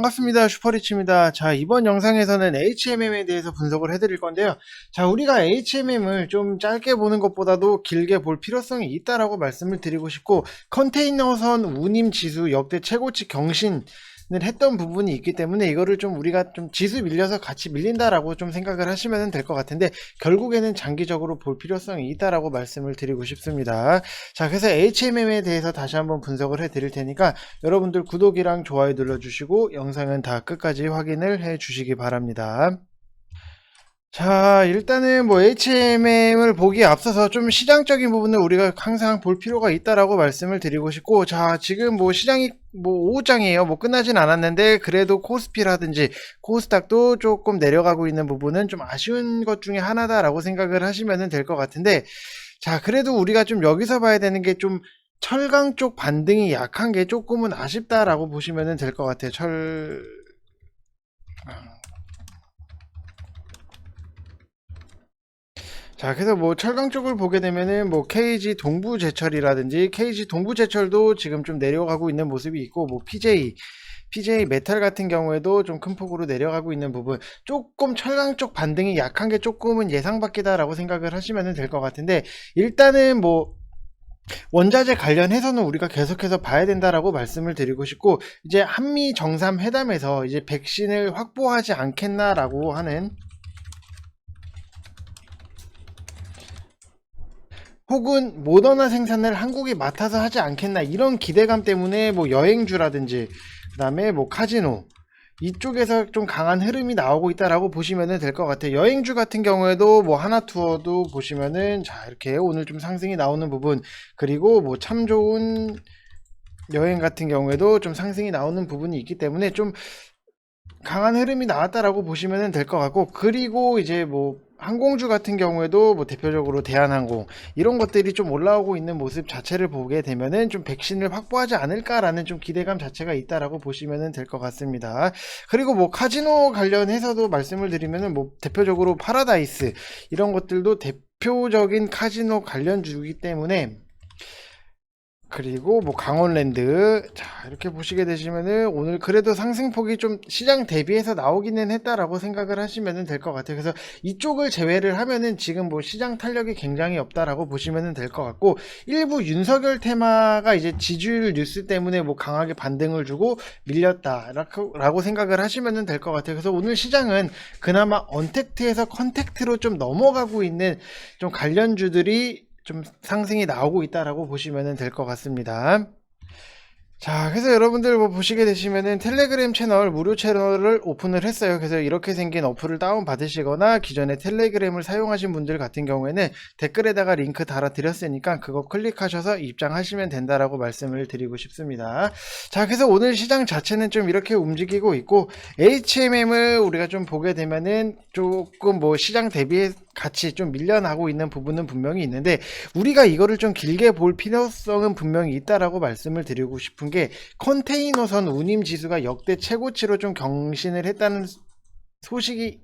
반갑습니다. 슈퍼리치입니다. 자, 이번 영상에서는 HMM에 대해서 분석을 해드릴 건데요. 자, 우리가 HMM을 좀 짧게 보는 것보다도 길게 볼 필요성이 있다라고 말씀을 드리고 싶고, 컨테이너선 운임 지수 역대 최고치 경신을 했던 부분이 있기 때문에 이거를 좀 우리가 좀 지수 밀려서 같이 밀린다라고 좀 생각을 하시면 될 것 같은데, 결국에는 장기적으로 볼 필요성이 있다라고 말씀을 드리고 싶습니다. 자, 그래서 HMM에 대해서 다시 한번 분석을 해 드릴 테니까 여러분들 구독이랑 좋아요 눌러 주시고 영상은 다 끝까지 확인을 해 주시기 바랍니다. 자, 일단은 뭐 HMM을 보기에 앞서서 좀 시장적인 부분을 우리가 항상 볼 필요가 있다라고 말씀을 드리고 싶고, 자, 지금 뭐 시장이 뭐 오후장이에요. 뭐 끝나진 않았는데, 그래도 코스피라든지 코스닥도 조금 내려가고 있는 부분은 좀 아쉬운 것 중에 하나다라고 생각을 하시면 될 것 같은데, 자, 그래도 우리가 좀 여기서 봐야 되는 게좀 철강 쪽 반등이 약한 게 조금은 아쉽다라고 보시면 될 것 같아요. 철, 자, 그래서 뭐 철강 쪽을 보게 되면은 뭐 KG 동부제철이라든지 KG 동부제철도 지금 좀 내려가고 있는 모습이 있고 뭐 PJ PJ 메탈 같은 경우에도 좀 큰 폭으로 내려가고 있는 부분. 조금 철강 쪽 반등이 약한 게 조금은 예상 밖이다라고 생각을 하시면 될 것 같은데 일단은 뭐 원자재 관련해서는 우리가 계속해서 봐야 된다라고 말씀을 드리고 싶고 이제 한미 정상 회담에서 이제 백신을 확보하지 않겠나라고 하는 혹은 모더나 생산을 한국이 맡아서 하지 않겠나 이런 기대감 때문에 뭐 여행주라든지 그다음에 뭐 카지노 이쪽에서 좀 강한 흐름이 나오고 있다라고 보시면 될 것 같아요. 여행주 같은 경우에도 뭐 하나 투어도 보시면은 자 이렇게 오늘 좀 상승이 나오는 부분 그리고 뭐 참 좋은 여행 같은 경우에도 좀 상승이 나오는 부분이 있기 때문에 좀 강한 흐름이 나왔다라고 보시면 될 것 같고 그리고 이제 뭐 항공주 같은 경우에도 뭐 대표적으로 대한항공 이런 것들이 좀 올라오고 있는 모습 자체를 보게 되면은 좀 백신을 확보하지 않을까라는 좀 기대감 자체가 있다라고 보시면 될 것 같습니다. 그리고 뭐 카지노 관련해서도 말씀을 드리면은 뭐 대표적으로 파라다이스 이런 것들도 대표적인 카지노 관련주이기 때문에 그리고 뭐 강원랜드. 자 이렇게 보시게 되시면은 오늘 그래도 상승폭이 좀 시장 대비해서 나오기는 했다라고 생각을 하시면 될 것 같아요. 그래서 이쪽을 제외를 하면은 지금 뭐 시장 탄력이 굉장히 없다라고 보시면 될 것 같고 일부 윤석열 테마가 이제 지지율 뉴스 때문에 뭐 강하게 반등을 주고 밀렸다라고 생각을 하시면 될 것 같아요. 그래서 오늘 시장은 그나마 언택트에서 컨택트로 좀 넘어가고 있는 좀 관련주들이 좀 상승이 나오고 있다라고 보시면 될 것 같습니다. 자, 그래서 여러분들 뭐 보시게 되시면은 텔레그램 채널 무료 채널을 오픈을 했어요. 그래서 이렇게 생긴 어플을 다운 받으시거나 기존에 텔레그램을 사용하신 분들 같은 경우에는 댓글에다가 링크 달아 드렸으니까 그거 클릭하셔서 입장하시면 된다라고 말씀을 드리고 싶습니다. 자, 그래서 오늘 시장 자체는 좀 이렇게 움직이고 있고 HMM을 우리가 좀 보게 되면은 조금 뭐 시장 대비해 같이 좀 밀려나고 있는 부분은 분명히 있는데 우리가 이거를 좀 길게 볼 필요성은 분명히 있다라고 말씀을 드리고 싶은 게 컨테이너선 운임 지수가 역대 최고치로 좀 경신을 했다는 소식이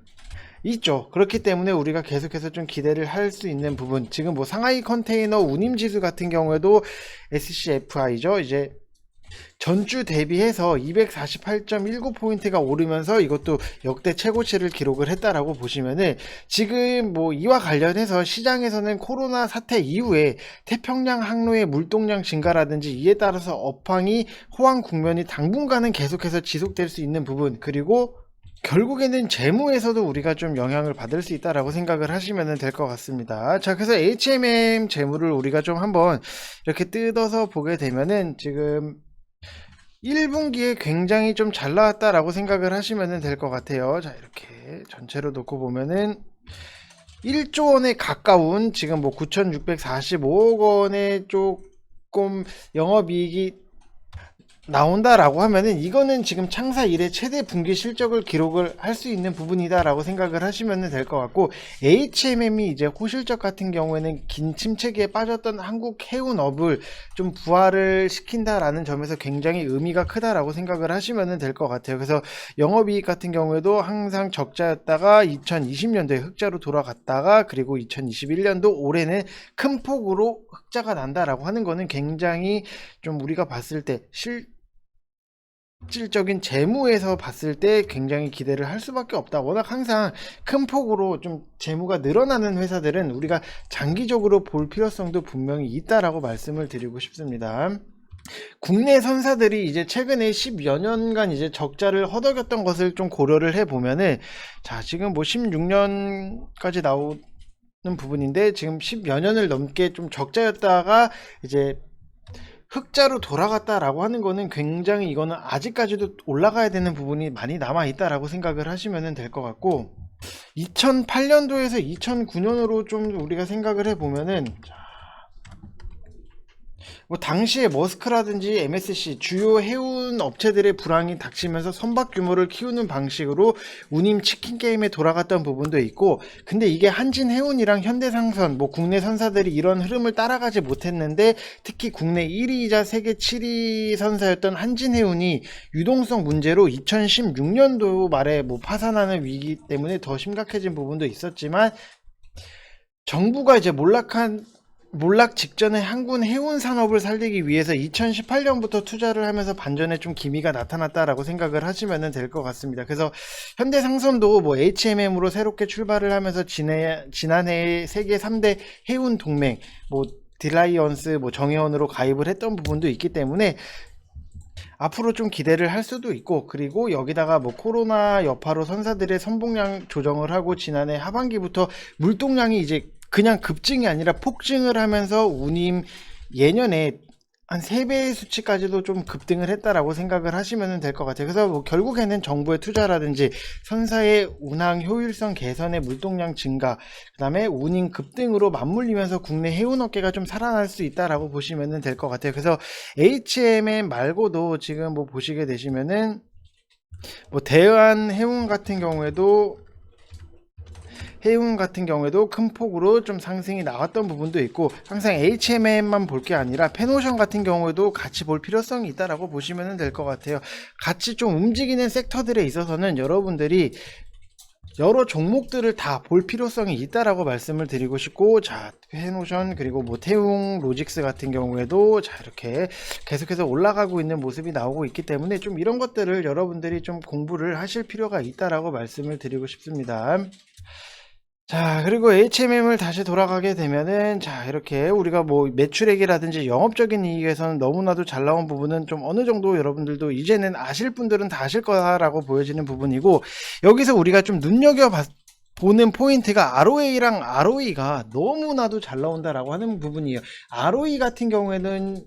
있죠. 그렇기 때문에 우리가 계속해서 좀 기대를 할 수 있는 부분. 지금 뭐 상하이 컨테이너 운임 지수 같은 경우에도 SCFI죠. 이제 전주 대비해서 248.19포인트가 오르면서 이것도 역대 최고치를 기록을 했다라고 보시면은 지금 뭐 이와 관련해서 시장에서는 코로나 사태 이후에 태평양 항로의 물동량 증가라든지 이에 따라서 업황이 호황 국면이 당분간은 계속해서 지속될 수 있는 부분 그리고 결국에는 재무에서도 우리가 좀 영향을 받을 수 있다라고 생각을 하시면 될 것 같습니다. 자, 그래서 HMM 재무를 우리가 좀 한번 이렇게 뜯어서 보게 되면은 지금 1분기에 굉장히 좀 잘 나왔다라고 생각을 하시면 될 것 같아요. 자, 이렇게 전체로 놓고 보면은 1조 원에 가까운 지금 뭐 9,645억 원의 조금 영업이익이 나온다라고 하면은 이거는 지금 창사 이래 최대 분기 실적을 기록을 할 수 있는 부분이다라고 생각을 하시면 될 것 같고 HMM이 이제 호실적 같은 경우에는 긴 침체기에 빠졌던 한국 해운업을 좀 부활을 시킨다라는 점에서 굉장히 의미가 크다라고 생각을 하시면 될 것 같아요. 그래서 영업이익 같은 경우에도 항상 적자였다가 2020년도에 흑자로 돌아갔다가 그리고 2021년도 올해는 큰 폭으로 흑자가 난다라고 하는 거는 굉장히 좀 우리가 봤을 때 실, 실질적인 재무에서 봤을 때 굉장히 기대를 할 수밖에 없다. 워낙 항상 큰 폭으로 좀 재무가 늘어나는 회사들은 우리가 장기적으로 볼 필요성도 분명히 있다라고 말씀을 드리고 싶습니다. 국내 선사들이 이제 최근에 10여 년간 이제 적자를 허덕였던 것을 좀 고려를 해 보면은 자, 지금 뭐 16년까지 나오는 부분인데 지금 10여 년을 넘게 좀 적자였다가 이제 흑자로 돌아갔다라고 하는 거는 굉장히 이거는 아직까지도 올라가야 되는 부분이 많이 남아 있다라고 생각을 하시면 될 것 같고 2008년도에서 2009년으로 좀 우리가 생각을 해 보면은 뭐 당시에 머스크라든지 MSC 주요 해운 업체들의 불황이 닥치면서 선박 규모를 키우는 방식으로 운임 치킨 게임에 돌아갔던 부분도 있고 근데 이게 한진 해운이랑 현대상선 뭐 국내 선사들이 이런 흐름을 따라가지 못했는데 특히 국내 1위이자 세계 7위 선사였던 한진 해운이 유동성 문제로 2016년도 말에 뭐 파산하는 위기 때문에 더 심각해진 부분도 있었지만 정부가 이제 몰락한 몰락 직전에 한군 해운 산업을 살리기 위해서 2018년부터 투자를 하면서 반전에 좀 기미가 나타났다라고 생각을 하시면 될 것 같습니다. 그래서 현대상선도 뭐 HMM으로 새롭게 출발을 하면서 지내, 지난해 세계 3대 해운 동맹, 뭐 딜라이언스, 뭐 정해원으로 가입을 했던 부분도 있기 때문에 앞으로 좀 기대를 할 수도 있고 그리고 여기다가 뭐 코로나 여파로 선사들의 선봉량 조정을 하고 지난해 하반기부터 물동량이 이제 그냥 급증이 아니라 폭증을 하면서 운임 예년에 한 3배의 수치까지도 좀 급등을 했다라고 생각을 하시면 될 것 같아요. 그래서 뭐 결국에는 정부의 투자라든지 선사의 운항 효율성 개선의 물동량 증가, 그 다음에 운임 급등으로 맞물리면서 국내 해운업계가 좀 살아날 수 있다라고 보시면 될 것 같아요. 그래서 HMM 말고도 지금 뭐 보시게 되시면은 뭐 대한 해운 같은 경우에도 해운 같은 경우에도 큰 폭으로 좀 상승이 나왔던 부분도 있고 항상 HMM만 볼 게 아니라 페노션 같은 경우에도 같이 볼 필요성이 있다라고 보시면 될 것 같아요. 같이 좀 움직이는 섹터들에 있어서는 여러분들이 여러 종목들을 다 볼 필요성이 있다라고 말씀을 드리고 싶고 자 페노션 그리고 뭐 태웅 로직스 같은 경우에도 자 이렇게 계속해서 올라가고 있는 모습이 나오고 있기 때문에 좀 이런 것들을 여러분들이 좀 공부를 하실 필요가 있다라고 말씀을 드리고 싶습니다. 자, 그리고 HMM을 다시 돌아가게 되면은, 자, 이렇게 우리가 뭐 매출액이라든지 영업적인 이익에서는 너무나도 잘 나온 부분은 좀 어느 정도 여러분들도 이제는 아실 분들은 다 아실 거라고 보여지는 부분이고, 여기서 우리가 좀 눈여겨 보는 포인트가 ROA랑 ROE가 너무나도 잘 나온다라고 하는 부분이에요. ROE 같은 경우에는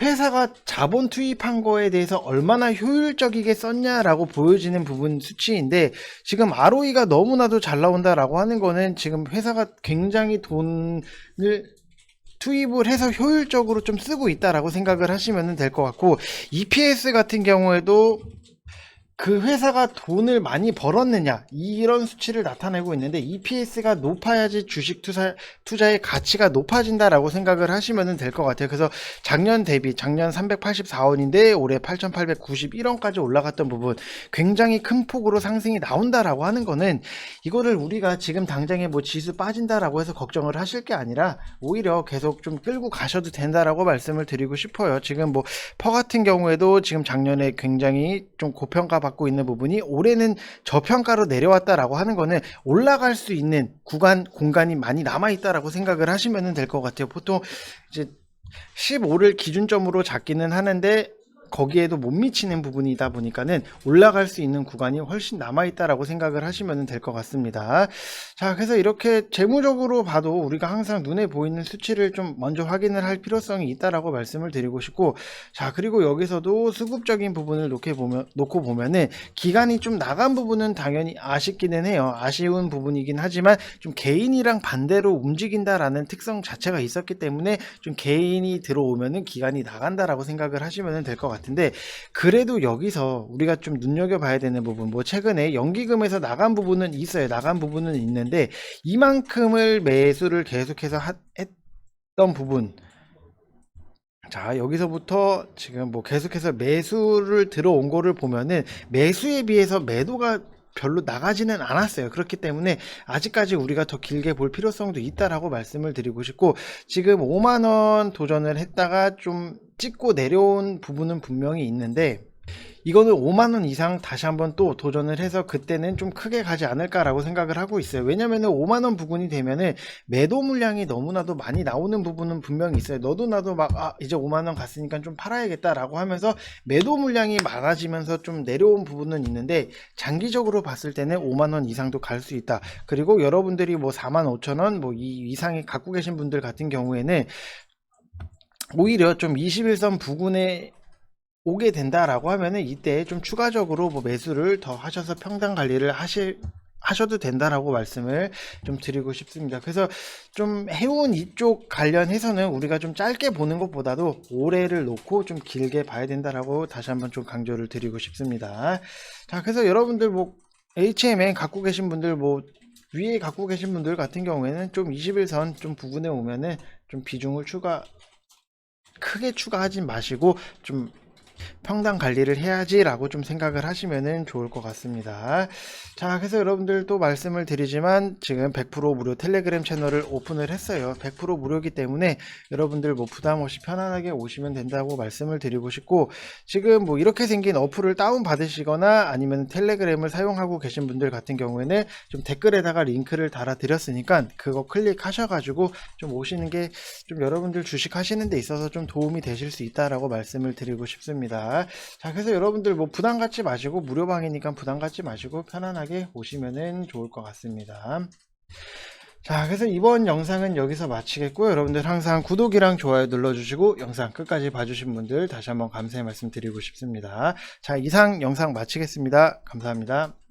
회사가 자본 투입한 거에 대해서 얼마나 효율적이게 썼냐라고 보여지는 부분 수치인데 지금 ROE가 너무나도 잘 나온다라고 하는 거는 지금 회사가 굉장히 돈을 투입을 해서 효율적으로 좀 쓰고 있다라고 생각을 하시면 될 것 같고 EPS 같은 경우에도 그 회사가 돈을 많이 벌었느냐 이런 수치를 나타내고 있는데 EPS가 높아야지 주식 투자 투자의 가치가 높아진다라고 생각을 하시면 될 것 같아요. 그래서 작년 대비 작년 384원인데 올해 8,891원까지 올라갔던 부분 굉장히 큰 폭으로 상승이 나온다라고 하는 거는 이거를 우리가 지금 당장에 뭐 지수 빠진다라고 해서 걱정을 하실 게 아니라 오히려 계속 좀 끌고 가셔도 된다라고 말씀을 드리고 싶어요. 지금 뭐 퍼 같은 경우에도 지금 작년에 굉장히 좀 고평가 받고 있는 부분이 올해는 저평가로 내려왔다라고 하는 거는 올라갈 수 있는 구간 공간이 많이 남아 있다라고 생각을 하시면 될 것 같아요. 보통 이제 15를 기준점으로 잡기는 하는데 거기에도 못 미치는 부분이다 보니까는 올라갈 수 있는 구간이 훨씬 남아 있다라고 생각을 하시면 될 것 같습니다. 자, 그래서 이렇게 재무적으로 봐도 우리가 항상 눈에 보이는 수치를 좀 먼저 확인을 할 필요성이 있다라고 말씀을 드리고 싶고, 자, 그리고 여기서도 수급적인 부분을 놓게 보면, 놓고 보면은 기간이 좀 나간 부분은 당연히 아쉽기는 해요. 아쉬운 부분이긴 하지만 좀 개인이랑 반대로 움직인다라는 특성 자체가 있었기 때문에 좀 개인이 들어오면은 기간이 나간다라고 생각을 하시면 될 것 같아요. 같은데 그래도 여기서 우리가 좀 눈여겨봐야 되는 부분 뭐 최근에 연기금에서 나간 부분은 있어요 나간 부분은 있는데 이만큼을 매수를 계속해서 하, 했던 부분 자 여기서부터 지금 뭐 계속해서 매수를 들어온 거를 보면은 매수에 비해서 매도가 별로 나가지는 않았어요. 그렇기 때문에 아직까지 우리가 더 길게 볼 필요성도 있다라고 말씀을 드리고 싶고 지금 5만 원 도전을 했다가 좀 찍고 내려온 부분은 분명히 있는데 이거는 5만원 이상 다시 한번 또 도전을 해서 그때는 좀 크게 가지 않을까라고 생각을 하고 있어요. 왜냐면은 5만원 부근이 되면은 매도 물량이 너무나도 많이 나오는 부분은 분명히 있어요. 너도 나도 막, 아, 이제 5만원 갔으니까 좀 팔아야겠다 라고 하면서 매도 물량이 많아지면서 좀 내려온 부분은 있는데 장기적으로 봤을 때는 5만원 이상도 갈 수 있다. 그리고 여러분들이 뭐 4만 5천원 뭐 이 이상이 갖고 계신 분들 같은 경우에는 오히려 좀 21선 부근에 오게 된다라고 하면은 이때 좀 추가적으로 뭐 매수를 더 하셔서 평당 관리를 하실 하셔도 된다라고 말씀을 좀 드리고 싶습니다. 그래서 좀 해운 이쪽 관련해서는 우리가 좀 짧게 보는 것보다도 올해를 놓고 좀 길게 봐야 된다라고 다시 한번 좀 강조를 드리고 싶습니다. 자, 그래서 여러분들 뭐 HMN 갖고 계신 분들 뭐 위에 갖고 계신 분들 같은 경우에는 좀 21선 좀 부근에 오면은 좀 비중을 추가 크게 추가하진 마시고 좀 평당 관리를 해야지라고 좀 생각을 하시면은 좋을 것 같습니다. 자, 그래서 여러분들 또 말씀을 드리지만 지금 100% 무료 텔레그램 채널을 오픈을 했어요. 100% 무료이기 때문에 여러분들 뭐 부담 없이 편안하게 오시면 된다고 말씀을 드리고 싶고 지금 뭐 이렇게 생긴 어플을 다운 받으시거나 아니면 텔레그램을 사용하고 계신 분들 같은 경우에는 좀 댓글에다가 링크를 달아 드렸으니까 그거 클릭하셔가지고 좀 오시는 게 좀 여러분들 주식 하시는 데 있어서 좀 도움이 되실 수 있다라고 말씀을 드리고 싶습니다. 자, 그래서 여러분들 뭐 부담 갖지 마시고 무료 방이니까 부담 갖지 마시고 편안하게 오시면은 좋을 것 같습니다. 자, 그래서 이번 영상은 여기서 마치겠고요. 여러분들 항상 구독이랑 좋아요 눌러주시고 영상 끝까지 봐주신 분들 다시 한번 감사의 말씀 드리고 싶습니다. 자, 이상 영상 마치겠습니다. 감사합니다.